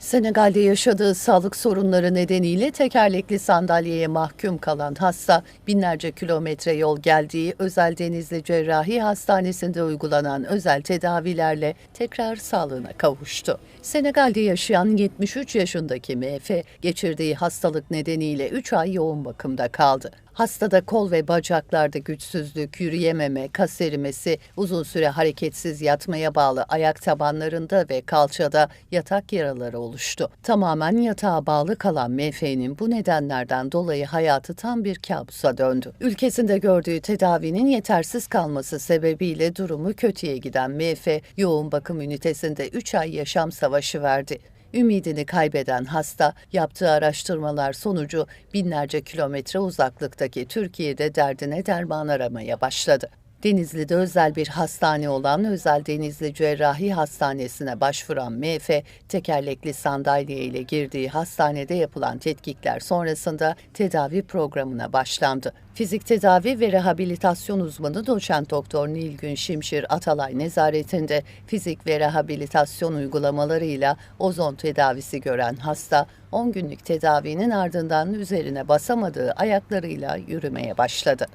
Senegal'de yaşadığı sağlık sorunları nedeniyle tekerlekli sandalyeye mahkum kalan hasta binlerce kilometre yol geldiği Özel Denizli Cerrahi Hastanesi'nde uygulanan özel tedavilerle tekrar sağlığına kavuştu. Senegal'de yaşayan 73 yaşındaki MF geçirdiği hastalık nedeniyle 3 ay yoğun bakımda kaldı. Hastada kol ve bacaklarda güçsüzlük, yürüyememe, kas erimesi, uzun süre hareketsiz yatmaya bağlı ayak tabanlarında ve kalçada yatak yaraları oluştu. Tamamen yatağa bağlı kalan MF'nin bu nedenlerden dolayı hayatı tam bir kabusa döndü. Ülkesinde gördüğü tedavinin yetersiz kalması sebebiyle durumu kötüye giden MF, yoğun bakım ünitesinde 3 ay yaşam savaşı verdi. Ümidini kaybeden hasta yaptığı araştırmalar sonucu binlerce kilometre uzaklıktaki Türkiye'de derdine derman aramaya başladı. Denizli'de özel bir hastane olan Özel Denizli Cerrahi Hastanesi'ne başvuran MF, tekerlekli sandalye ile girdiği hastanede yapılan tetkikler sonrasında tedavi programına başlandı. Fizik tedavi ve rehabilitasyon uzmanı doçent doktor Nilgün Şimşir Atalay nezaretinde fizik ve rehabilitasyon uygulamalarıyla ozon tedavisi gören hasta 10 günlük tedavinin ardından üzerine basamadığı ayaklarıyla yürümeye başladı.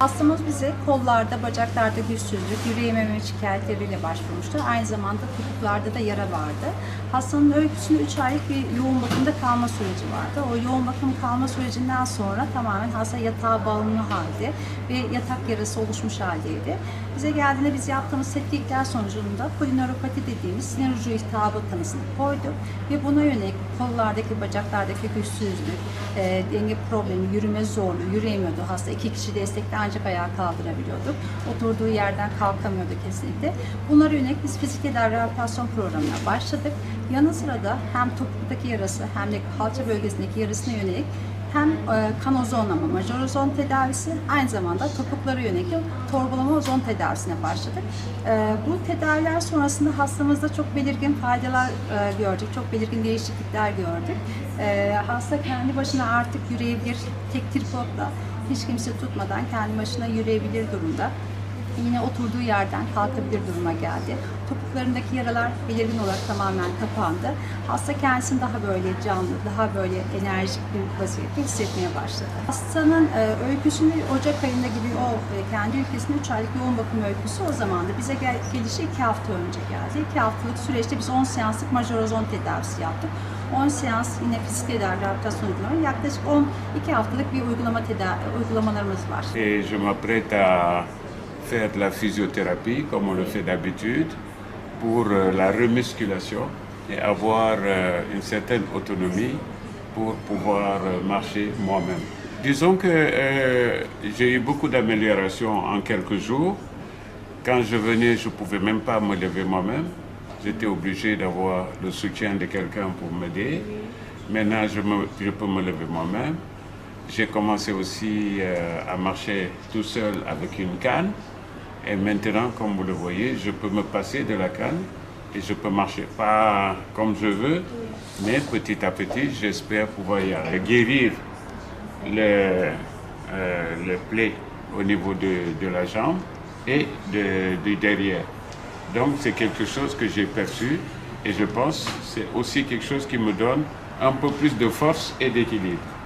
Hastamız bize kollarda, bacaklarda güçsüzlük, yürüyememe şikayetleriyle başvurmuştu. Aynı zamanda topuklarda da yara vardı. Hastanın öyküsünde 3 aylık bir yoğun bakımda kalma süreci vardı. O yoğun bakım kalma sürecinden sonra tamamen hasta yatağa bağımlı halde ve yatak yarası oluşmuş haldeydi. Bize geldiğinde biz yaptığımız tetkikler sonucunda polinöropati dediğimiz sinir ucu iltihabı tanısını koyduk ve buna yönelik kollardaki, bacaklardaki güçsüzlük, e, denge problemi, yürüme zorluğu, yürüyemiyordu hasta. iki kişi destekle ancak ayağa kaldırabiliyorduk. Oturduğu yerden kalkamıyordu kesinlikle. Bunlara yönelik biz fizik tedavi rehabilitasyon programına başladık. Yanı sıra da hem topuktaki yarası hem de kalça bölgesindeki yarasına yönelik hem e, kan ozonlama, majör ozon tedavisi aynı zamanda topuklara yönelik torbalama ozon tedavisine başladık. E, bu tedaviler sonrasında hastamızda çok belirgin faydalar e, gördük, çok belirgin değişiklikler gördük. Hasta kendi başına artık yürüyebilir, tek tripodla hiç kimse tutmadan kendi başına yürüyebilir durumda. Yine oturduğu yerden kalkabilir duruma geldi. Topuklarındaki yaralar belirgin olarak tamamen kapandı. Hasta kendisini daha böyle canlı, daha böyle enerjik bir vaziyette hissetmeye başladı. Hastanın e, öyküsünü Ocak ayında gibi o e, kendi ülkesinde 3 aylık yoğun bakım öyküsü o zaman da bize gel, gelişi 2 hafta önce geldi. 2 haftalık süreçte biz 10 seanslık major ozon tedavisi yaptık. 10 seans tedavi yaklaşık 12 haftalık bir uygulama tedavi, uygulamalarımız var. Et je m'apprête à faire de la physiothérapie comme on le fait d'habitude pour euh, la remusculation et avoir euh, une certaine autonomie pour pouvoir euh, marcher moi-même. Disons que j'ai eu beaucoup d'améliorations en quelques jours. Quand je venais, je ne pouvais même pas me lever moi-même. J'étais obligé d'avoir le soutien de quelqu'un pour m'aider. Maintenant, je, peux me lever moi-même. J'ai commencé aussi euh, à marcher tout seul avec une canne. Et maintenant, comme vous le voyez, je peux me passer de la canne et je peux marcher. Pas comme je veux, mais petit à petit, j'espère pouvoir. Guérir le, euh, au niveau de, de la jambe et de, du derrière. Donc c'est quelque chose que j'ai perçu et je pense que c'est aussi quelque chose qui me donne un peu plus de force et d'équilibre.